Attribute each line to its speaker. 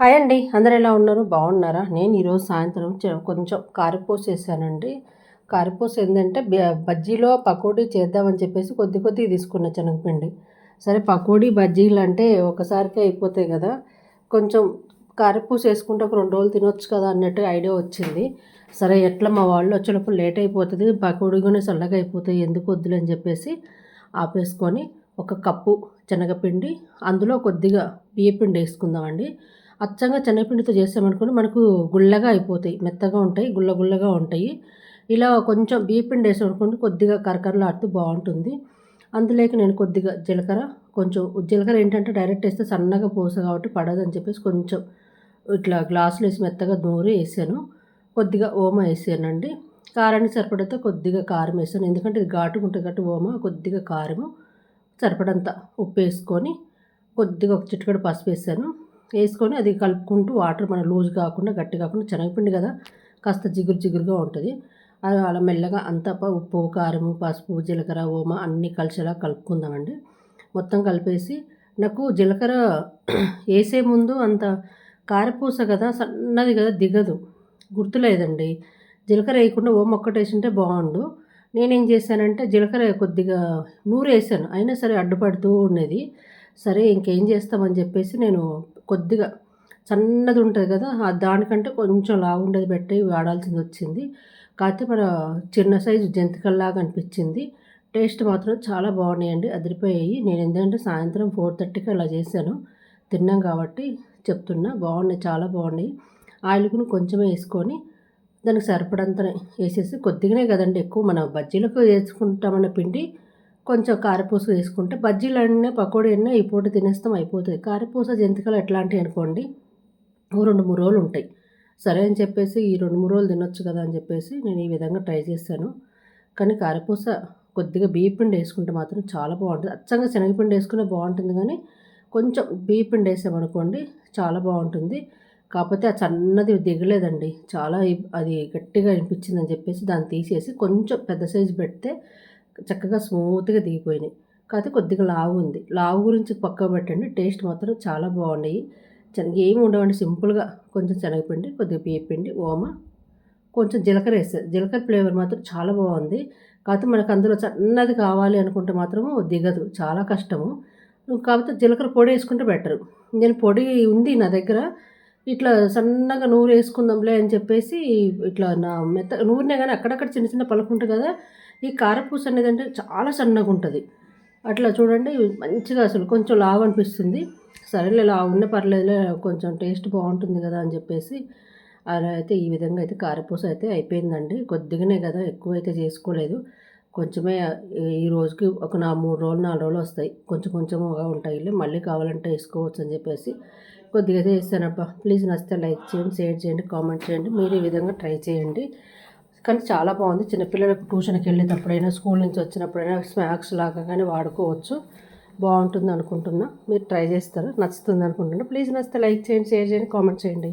Speaker 1: Hi అండి. అందరు ఎలా ఉన్నారు? బాగున్నారా? నేను ఈరోజు సాయంత్రం కొంచెం కారపూస వేసానండి. కారపూస ఏంటంటే బజ్జీలో పకోడీ చేద్దామని చెప్పేసి కొద్ది కొద్దిగా తీసుకున్న శనగపిండి. సరే పకోడీ బజ్జీలు అంటే ఒకసారికే అయిపోతాయి కదా. కొంచెం కారపూస వేసుకుంటే ఒక రెండు రోజులు తినొచ్చు కదా అన్నట్టు ఐడియా వచ్చింది. సరే ఎట్లా మా వాళ్ళు వచ్చేటప్పుడు లేట్ అయిపోతుంది. పకోడీ కూడా చల్లగా అయిపోతాయి. ఎందుకు వద్దులని చెప్పేసి ఆపేసుకొని ఒక కప్పు శనగపిండి అందులో కొద్దిగా బియ్యపిండి వేసుకుందామండి. అచ్చంగా శనగపిండితో చేసామనుకోండి మనకు గుల్లగా అయిపోతాయి. మెత్తగా ఉంటాయి గుల్ల గుల్లగా ఉంటాయి. ఇలా కొంచెం బియ్యపిండి వేసామనుకోండి కొద్దిగా కరకరలాడుతూ బాగుంటుంది. అందులోకి నేను కొద్దిగా జీలకర్ర కొంచెం జీలకర్ర ఏంటంటే డైరెక్ట్ వేస్తే సన్నగా పూస కాబట్టి పడదని చెప్పేసి కొంచెం ఇట్లా గ్లాసులు వేసి మెత్తగా నూరి వేసాను. కొద్దిగా ఓమ వేసానండి. కారానికి సరిపడితే కొద్దిగా కారం వేసాను. ఎందుకంటే ఇది ఘాటుగా ఉంటుంది కాబట్టి ఓమ కొద్దిగా కారము సరిపడంత ఉప్పు వేసుకొని కొద్దిగా ఒక చిటికడ పసుపు వేసాను. వేసుకొని అది కలుపుకుంటూ వాటర్ మన లూజ్ కాకుండా గట్టి కాకుండా శనగపిండి కదా కాస్త జిగురు జిగురుగా ఉంటుంది. అది అలా మెల్లగా అంతా ఉప్పు కారం పసుపు జీలకర్ర ఓమ అన్నీ కలిసేలా కలుపుకుందామండి. మొత్తం కలిపేసి నాకు జీలకర్ర వేసే ముందు అంత కారపూస కదా సన్నది కదా దిగదు. గుర్తులేదండి. జీలకర్ర వేయకుండా ఓమ ఒక్కటి వేసింటే బాగుండు. నేనేం చేశానంటే జీలకర్ర కొద్దిగా నూరు వేసాను అయినా సరే అడ్డుపడుతూ ఉండేది. సరే ఇంకేం చేస్తామని చెప్పేసి నేను కొద్దిగా సన్నది ఉంటుంది కదా దానికంటే కొంచెం లావుండేది పెట్టి వాడాల్సింది వచ్చింది. కాకపోతే మన చిన్న సైజు జంతికల్లాగా అనిపించింది. టేస్ట్ మాత్రం చాలా బాగున్నాయండి అదిరిపోయాయి. నేను ఎందుకంటే సాయంత్రం ఫోర్ థర్టీకి అలా చేశాను తిన్నాం కాబట్టి చెప్తున్నా బాగున్నాయి చాలా బాగున్నాయి. ఆయిల్కుని కొంచెమే వేసుకొని దానికి సరిపడంతనే వేసేసి కొద్దిగానే కదండి ఎక్కువ మనం బజ్జీలకు వేసుకుంటామన్న పిండి కొంచెం కారపూస వేసుకుంటే బజ్జీలు అన్నీ పకోడీ అన్నీ ఈ పూట తినేస్తాం అయిపోతుంది. కారపూస జంతికలు ఎట్లాంటివి అనుకోండి రెండు మూడు రోజులు ఉంటాయి. సరే అని చెప్పేసి ఈ రెండు మూడు రోజులు తినొచ్చు కదా అని చెప్పేసి నేను ఈ విధంగా ట్రై చేశాను కానీ కారపూస కొద్దిగా బియ్యపిండి వేసుకుంటే మాత్రం చాలా బాగుంటుంది. అచ్చంగా శనగపిండి వేసుకునే బాగుంటుంది కానీ కొంచెం బియ్యపిండి వేసామనుకోండి చాలా బాగుంటుంది. కాకపోతే ఆ సన్నది దిగలేదండి. చాలా అది గట్టిగా అనిపించింది అని చెప్పేసి దాన్ని తీసేసి కొంచెం పెద్ద సైజు పెడితే చక్కగా స్మూత్గా దిగిపోయినాయి. కాకపోతే కొద్దిగా లావు ఉంది. లావు గురించి పక్క పెట్టండి. టేస్ట్ మాత్రం చాలా బాగున్నాయి. శనగ ఏమి ఉండవండి. సింపుల్గా కొంచెం శనగపిండి కొద్దిగా బియ్యపిండి ఓమ కొంచెం జీలకర్ర వేస్తారు జీలకర్ర ఫ్లేవర్ మాత్రం చాలా బాగుంది. కాకపోతే మనకు అందులో సన్నది కావాలి అనుకుంటే మాత్రము దిగదు. చాలా కష్టము. కాకపోతే జీలకర్ర పొడి వేసుకుంటే బెటరు. నేను పొడి ఉంది నా దగ్గర. ఇట్లా సన్నగా నూరు వేసుకుందాంలే అని చెప్పేసి ఇట్లా నా మెత్త నూరినే కానీ అక్కడక్కడ చిన్న చిన్న పలుకుంటుంది కదా ఈ కారపూస అనేది అంటే చాలా సన్నగా ఉంటుంది అట్లా చూడండి మంచిగా అసలు కొంచెం లావు అనిపిస్తుంది. సరేలే లావు ఉన్న పర్లేదులే కొంచెం టేస్ట్ బాగుంటుంది కదా అని చెప్పేసి అలా అయితే ఈ విధంగా అయితే కారపూస అయితే అయిపోయిందండి. కొద్దిగానే కదా ఎక్కువ అయితే చేసుకోలేదు. కొంచెమే ఈ రోజుకి ఒక నా మూడు రోజులు నాలుగు రోజులు వస్తాయి. కొంచెం కొంచెంగా ఉంటాయి మళ్ళీ కావాలంటే వేసుకోవచ్చు అని చెప్పేసి కొద్దిగా అయితే చేస్తానబ్బా ప్లీజ్ నచ్చితే లైక్ చేయండి షేర్ చేయండి కామెంట్ చేయండి. మీరు ఈ విధంగా ట్రై చేయండి. కానీ చాలా బాగుంది. చిన్నపిల్లలకు ట్యూషన్కి వెళ్ళేటప్పుడైనా స్కూల్ నుంచి వచ్చినప్పుడైనా స్నాక్స్ లాగా కానీ వాడుకోవచ్చు. బాగుంటుంది అనుకుంటున్నా. మీరు ట్రై చేస్తారు? నచ్చుతుంది అనుకుంటున్నా. ప్లీజ్ నచ్చితే లైక్ చేయండి షేర్ చేయండి కామెంట్ చేయండి.